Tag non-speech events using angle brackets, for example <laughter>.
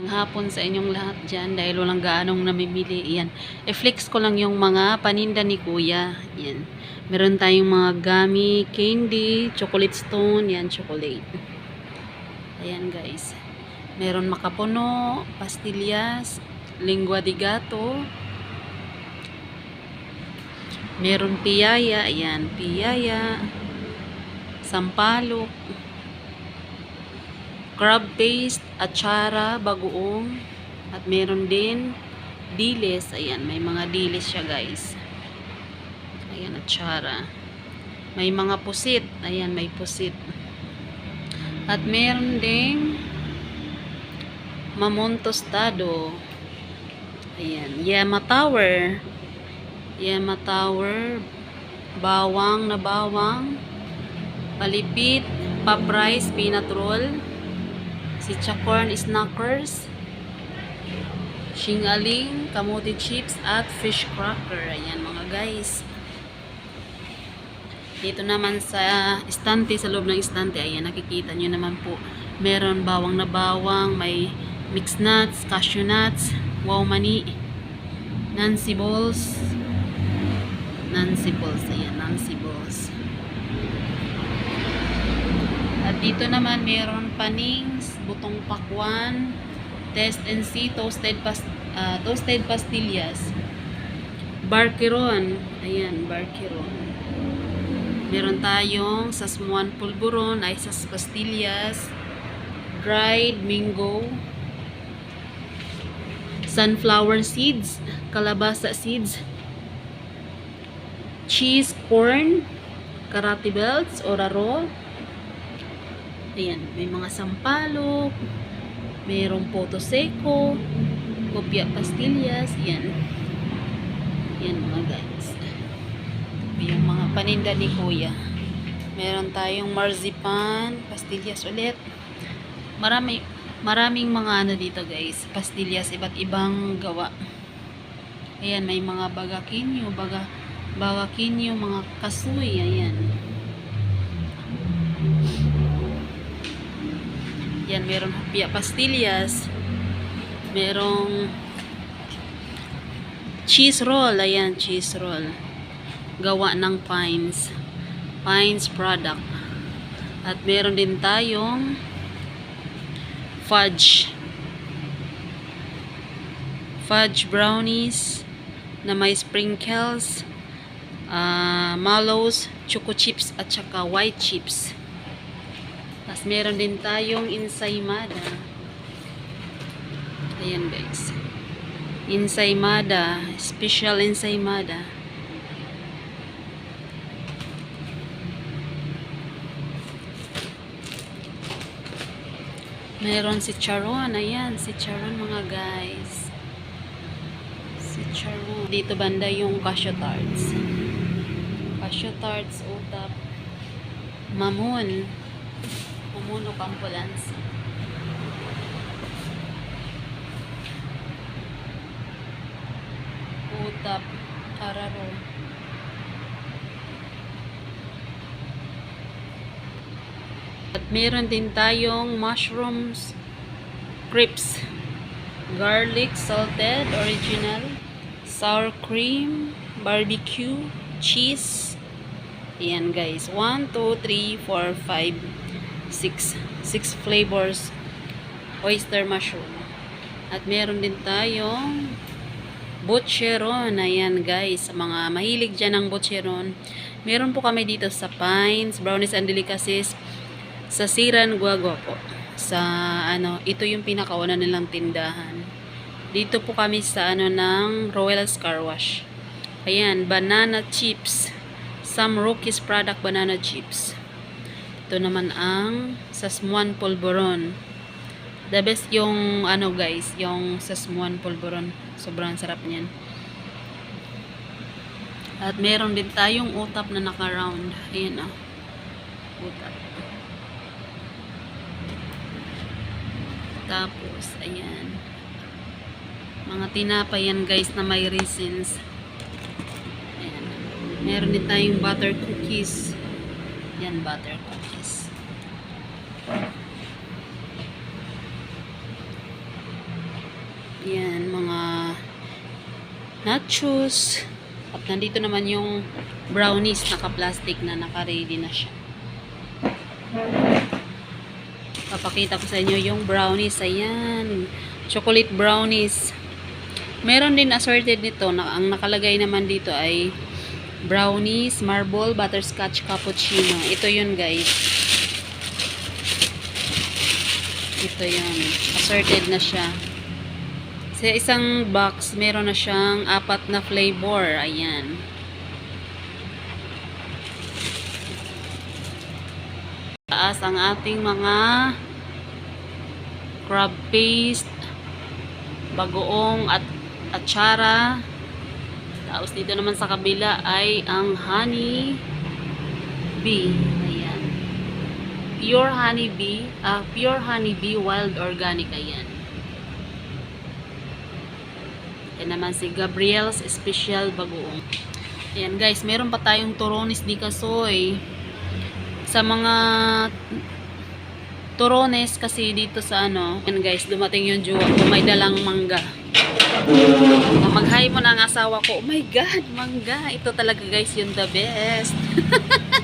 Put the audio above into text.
Ang hapon sa inyong lahat dyan dahil walang gaanong namimili. Yan. I-flex ko lang yung mga paninda ni Kuya. Yan. Meron tayong mga gummy, candy, chocolate stone. Yan, chocolate. Ayan guys. Meron makapuno, pastillas, lingua di gato. Meron piyaya. Ayan, piyaya. Sampalok crab paste, atsara, bagoong, at meron din dilis. Ayan, may mga dilis siya guys. Ayan, atsara. May mga pusit. Ayan, may pusit. At meron ding mamon tostado. Ayan, Yama Tower. Yama Tower. Bawang na bawang. Palipit. Paprice, peanut roll si Chacorn Snackers, Shingaling, Kamuti Chips, at Fish Cracker. Ayan mga guys. Dito naman sa istante, sa loob ng istante, ayan, nakikita nyo naman po. Meron bawang na bawang, may mixed nuts, cashew nuts, wow mani, Nancy balls, Nancy balls, ayan, Nancy balls. At dito naman meron panings, butong pakwan, test and see, toasted, pas, ah, toasted pastillas. Barkeron. Ayan, barkeron. Meron tayong sasmuan pulburon, ay sas pastillas, dried mingo, sunflower seeds, kalabasa seeds, cheese corn, karate belts, oraro, Ayan, may mga sampalok, mayroong poto seco, kopya pastillas, yan. Yan mga guys. Yung mga paninda ni Kuya. Meron tayong marzipan, pastillas ulit. Marami, maraming mga ano dito guys, pastillas, iba't ibang gawa. Ayan, may mga bagakinyo, baga, bagakinyo, mga kasuy, ayan. Yan, meron hapya pastillas. Merong cheese roll. Ayan, cheese roll. Gawa ng Pines. Pines product. At meron din tayong fudge. Fudge brownies na may sprinkles, uh, mallows, choco chips at saka white chips. Tapos meron din tayong ensaymada. Ayan guys. Ensaymada. Special ensaymada. Meron si Charon. Ayan, si Charon mga guys. Si Charon. Dito banda yung cashew tarts. Cashew tarts, utap. Mamon. Mamuno Pampulans. Utap, Araro. At meron din tayong mushrooms, crips, garlic, salted, original, sour cream, barbecue, cheese. Ayan guys. 1, 2, 3, 4, 5, 6 6 flavors oyster mushroom. At meron din tayong butcheron ayan guys sa mga mahilig dyan ng butcheron meron po kami dito sa Pines Brownies and Delicacies sa Siran Guagua sa ano ito yung pinakauna nilang tindahan. Dito po kami sa ano ng Royal Car Wash. Ayan banana chips. Some Rockies product banana chips ito naman ang Sasmuan Polvoron. The best yung ano guys, yung Sasmuan Polvoron. Sobrang sarap niyan. At meron din tayong utap na naka-round. Ayan ah. Utap. Tapos, ayan. Mga tinapay yan guys na may raisins. Ayan. Meron din tayong butter cookies. Yan, butter cookies. Yan, mga nachos. At nandito naman yung brownies, naka-plastic na, naka-ready na siya. Papakita ko sa inyo yung brownies. Ayan. Chocolate brownies. Meron din assorted nito. Na, ang nakalagay naman dito ay brownies, marble, butterscotch, cappuccino. Ito yun guys. Ito yun. Assorted na siya. Sa isang box, meron na siyang apat na flavor. Ayan. Taas ang ating mga crab paste, bagoong at atsara. Tapos dito naman sa kabila ay ang honey bee. Ayan. Pure honey bee, ah, pure honey bee wild organic ayan. Yan naman si Gabriel's Special Bagoong. Ayan guys, meron pa tayong Torones di Kasoy. Sa mga Torones kasi dito sa ano, yan guys, dumating yung jowa ko, may dalang mangga. Mag-hi mo na ang asawa ko, oh my god, mangga. Ito talaga guys, yung the best. <laughs>